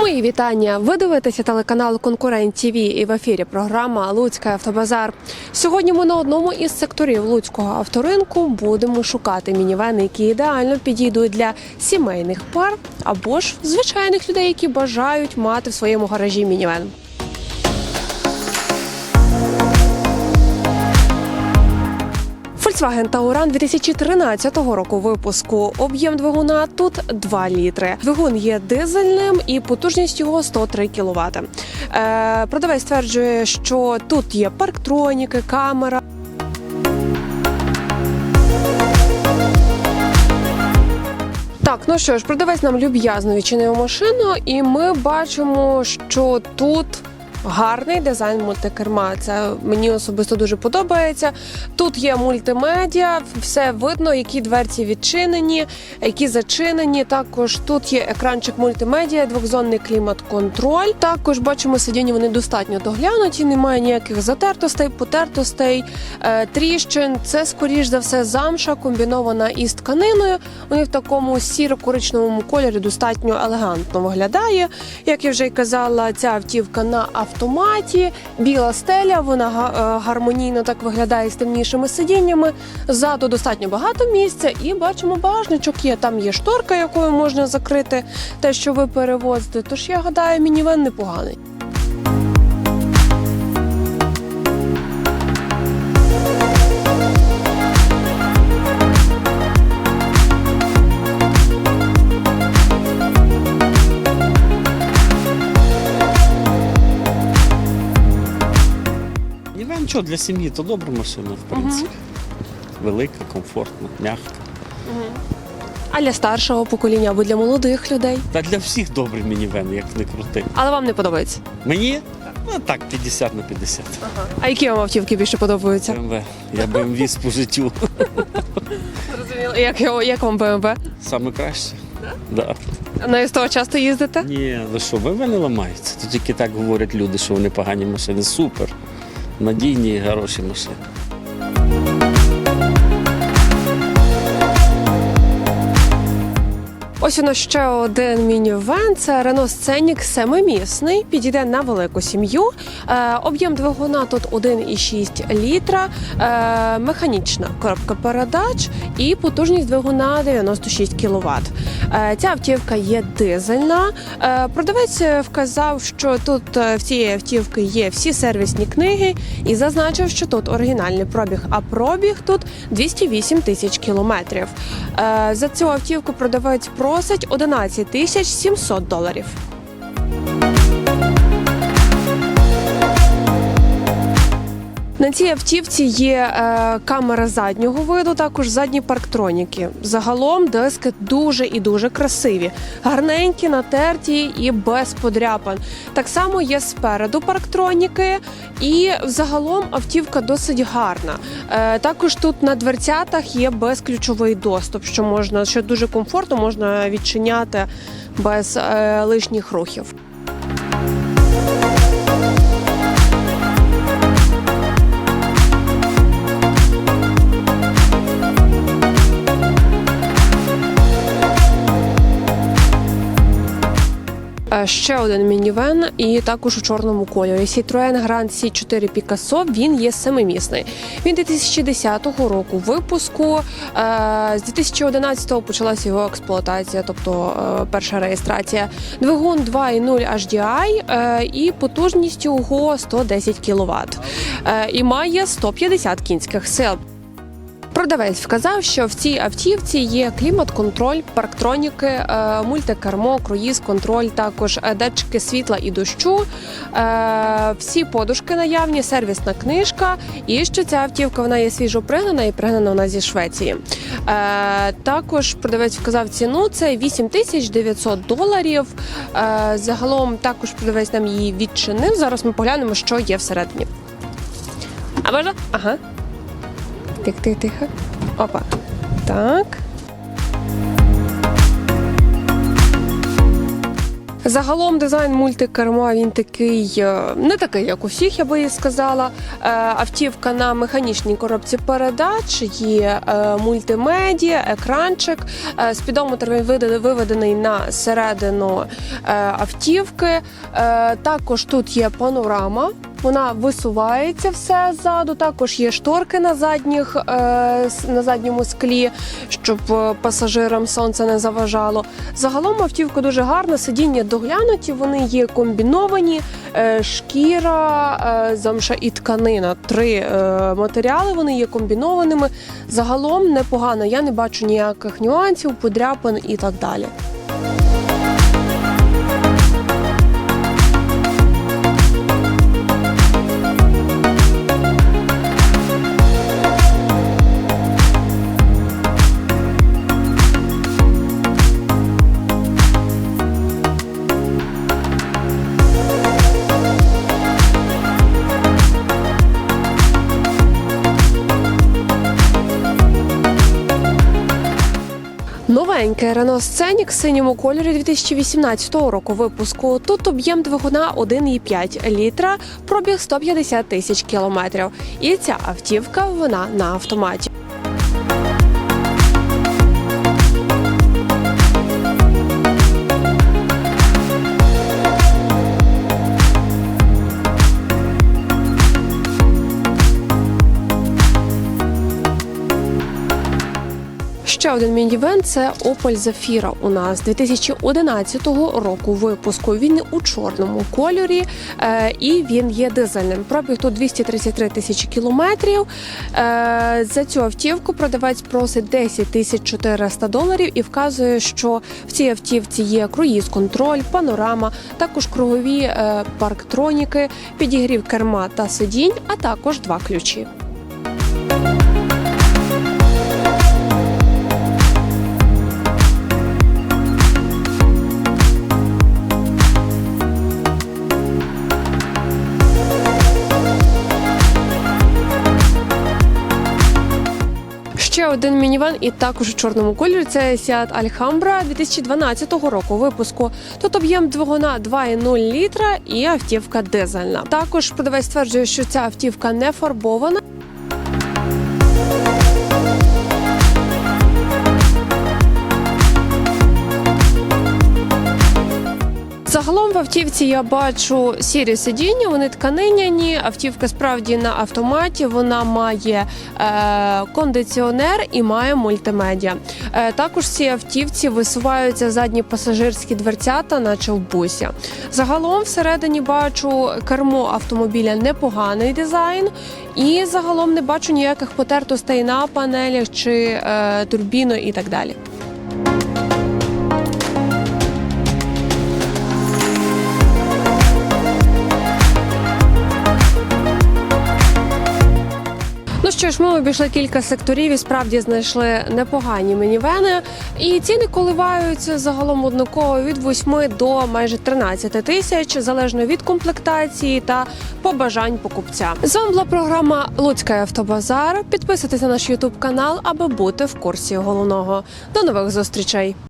Мої вітання. Ви дивитеся телеканал Конкурент ТВ і в ефірі програма Луцький автобазар. Сьогодні ми на одному із секторів Луцького авторинку будемо шукати мінівени, які ідеально підійдуть для сімейних пар або ж звичайних людей, які бажають мати в своєму гаражі мінівен. Volkswagen Tauran 2013 року випуску. Об'єм двигуна тут 2 літри. Двигун є дизельним і потужність його 103 кВт. Е, продавець стверджує, що тут є парктроніки, камера. Так, ну що ж, продавець нам люб'язно відчинив машину, і ми бачимо, що тут. Гарний дизайн мультикерма. Це мені особисто дуже подобається. Тут є мультимедіа, все видно, які дверці відчинені, які зачинені. Також тут є екранчик мультимедіа, двохзонний клімат-контроль. Також бачимо сидіння, вони достатньо доглянуті, немає ніяких затертостей, потертостей, е, тріщин. Це скоріш за все замша комбінована із тканиною. Вони в такому сіро-коричневому кольорі достатньо елегантно виглядає. Як я вже й казала, ця автівка на автоматі, біла стеля, вона е, гармонійно так виглядає з темнішими сидіннями. Ззаду достатньо багато місця, і бачимо багажничок є. Там є шторка, якою можна закрити те, що ви перевозите. Тож я гадаю, мінівен непоганий. Що для сім'ї, то добра машина, в принципі. Велика, комфортна, м'яка. А для старшого покоління або для молодих людей. Та для всіх добрий мінівен, як не крути. Але вам не подобається. Мені? Ну так, 50 на 50. А які вам автівки більше подобаються? БМВ. Я БМВ по життю. Зрозуміло. Як, його- як вам БМВ? Саме краще. Да. На СТО часто їздите? Ні, ви що, БМВ не ламаються. То тільки так говорять люди, що вони погані машини. Супер. Надійні і хороші машини. Ось у нас ще один мінівен. Це Renault Scenic семимісний. Підійде на велику сім'ю. Е, об'єм двигуна тут 1,6 літра, е, механічна коробка передач і потужність двигуна 96 кВт. Е, ця автівка є дизельна. Е, продавець вказав, що тут е, в цієї автівки є всі сервісні книги, і зазначив, що тут оригінальний пробіг, а пробіг тут 208 тисяч кілометрів. Е, За цю автівку продавець просить 11 тисяч 700 доларів. На цій автівці є е, камера заднього виду, також задні парктроніки. Загалом диски дуже і дуже красиві, гарненькі, натерті і без подряпин. Так само є спереду парктроніки, і загалом автівка досить гарна. Е, також тут на дверцятах є безключовий доступ, що можна, що дуже комфортно можна відчиняти без е, лишніх рухів. Ще один мінівен, і також у чорному кольорі. Citroen Grand C4 Picasso, він є семимісний. Він 2010 року випуску. Е, З 2011-го почалася його експлуатація, тобто е, перша реєстрація. Двигун 2.0 HDI е, і потужність його 110 кВт. І має 150 кінських сил. Продавець вказав, що в цій автівці є клімат-контроль, парктроніки, е, мультикермо, круїз-контроль, також е, датчики світла і дощу, е, всі подушки наявні, сервісна книжка. І що ця автівка вона є свіжо пригнана і пригнана вона зі Швеції. Також продавець вказав ціну це 8900 доларів. Загалом також продавець нам її відчинив. Зараз ми поглянемо, що є всередині. А можна? Ага. Тих, тихо. Опа. Так. Загалом дизайн мультикерма він такий е, не такий, як у всіх, я би і сказала. Е, Автівка на механічній коробці передач, є е, мультимедіа, екранчик. Спідометр він виведений на середину автівки. Також тут є панорама. Вона висувається все ззаду. Також є шторки на задніх е, на задньому склі, щоб е, пасажирам сонце не заважало. Загалом автівка дуже гарна, сидіння доглянуті, вони є комбіновані, е, шкіра, замша і тканина. Три матеріали вони є комбінованими. Загалом непогано. Я не бачу ніяких нюансів, подряпин і так далі. Новеньке Renault Scenic в синьому кольорі 2018 року випуску. Тут об'єм двигуна 1,5 літра, пробіг 150 тисяч кілометрів. І ця автівка вона на автоматі. Ще один мінівен це Opel Zafira у нас 2011 року випуску. Він у чорному кольорі е, і він є дизельним. Пробіг тут 233 тисячі кілометрів. Е, за цю автівку продавець просить 10 тисяч 400 доларів і вказує, що в цій автівці є круїз-контроль, панорама, також кругові е, парктроніки, підігрів керма та сидінь, а також два ключі. Ще один мінівен і також у чорному кольорі. Це Seat Alhambra 2012 року випуску. Тут об'єм двигуна 2,0 літра і автівка дизельна. Також продавець стверджує, що ця автівка не фарбована. Автівці я бачу сірі сидіння, вони тканиняні. Автівка справді на автоматі. Вона має е, кондиціонер і має мультимедіа. Е, також в цій автівці висуваються задні пасажирські дверцята, наче в бусі. Загалом всередині бачу кермо автомобіля непоганий дизайн, і загалом не бачу ніяких потертостей на панелях чи е, турбіно і так далі. Ну що ж, ми обійшли кілька секторів і справді знайшли непогані мінівени. І ціни коливаються загалом однаково від 8 до майже 13 тисяч, залежно від комплектації та побажань покупця. З вами була програма Луцький автобазар. Підписуйтесь на наш Ютуб канал, аби бути в курсі головного. До нових зустрічей.